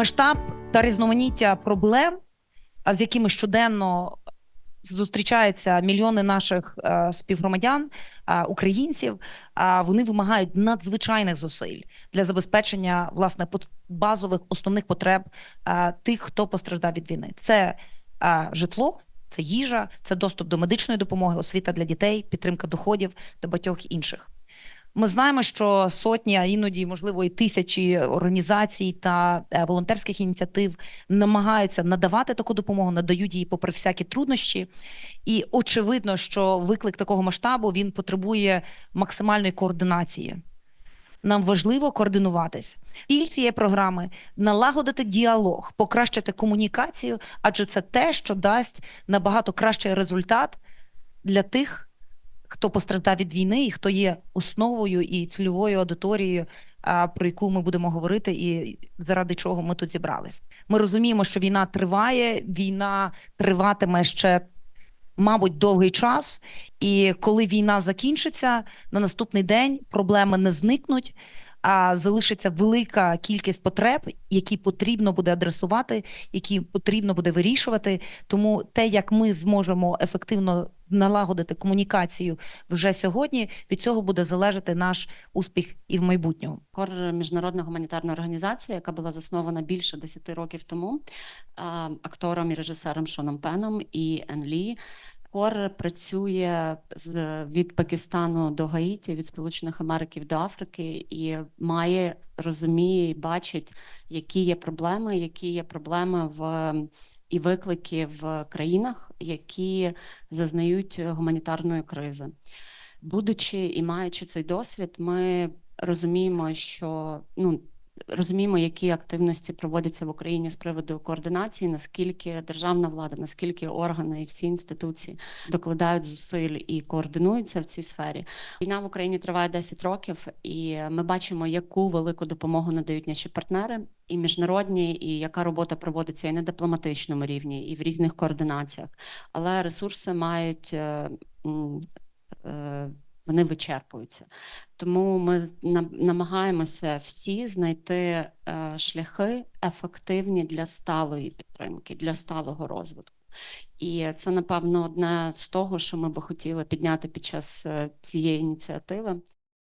масштаб та різноманіття проблем, з якими щоденно зустрічаються мільйони наших е, співгромадян, е, українців, вони вимагають надзвичайних зусиль для забезпечення власне базових основних потреб е, тих, хто постраждав від війни. Це житло. Це їжа, це доступ до медичної допомоги, освіта для дітей, підтримка доходів та багатьох інших. Ми знаємо, що сотні, а іноді, можливо, і тисячі організацій та е, волонтерських ініціатив намагаються надавати таку допомогу, надають її попри всякі труднощі. І очевидно, що виклик такого масштабу він потребує максимальної координації. Нам важливо координуватись. Ціль цієї програми налагодити діалог, покращити комунікацію, адже це те, що дасть набагато кращий результат для тих, хто постраждав від війни і хто є основою і цільовою аудиторією, про яку ми будемо говорити, і заради чого ми тут зібрались. Ми розуміємо, що війна триває, війна триватиме ще, мабуть, довгий час. І коли війна закінчиться, на наступний день проблеми не зникнуть. А залишиться велика кількість потреб, які потрібно буде адресувати, які потрібно буде вирішувати. Тому те, як ми зможемо ефективно налагодити комунікацію вже сьогодні, від цього буде залежати наш успіх і в майбутньому. Кор міжнародна гуманітарна організація, яка була заснована більше 10 років тому актором і режисером Шоном Пеном і Ен Лі. Кор працює з від Пакистану до Гаїті, від Сполучених Америків до Африки, і має розуміє і бачить, які є проблеми, які є проблеми в і виклики в країнах, які зазнають гуманітарної кризи. Будучи і маючи цей досвід, ми розуміємо, що ну розуміємо, які активності проводяться в Україні з приводу координації, наскільки державна влада, наскільки органи і всі інституції докладають зусиль і координуються в цій сфері. Війна в Україні триває 10 років, і ми бачимо, яку велику допомогу надають наші партнери, і міжнародні, і яка робота проводиться і на дипломатичному рівні, і в різних координаціях. Але ресурси мають. е, е, вони вичерпуються. Тому ми намагаємося всі знайти е, шляхи ефективні для сталої підтримки, для сталого розвитку. І це, напевно, одне з того, що ми би хотіли підняти під час е, цієї ініціативи.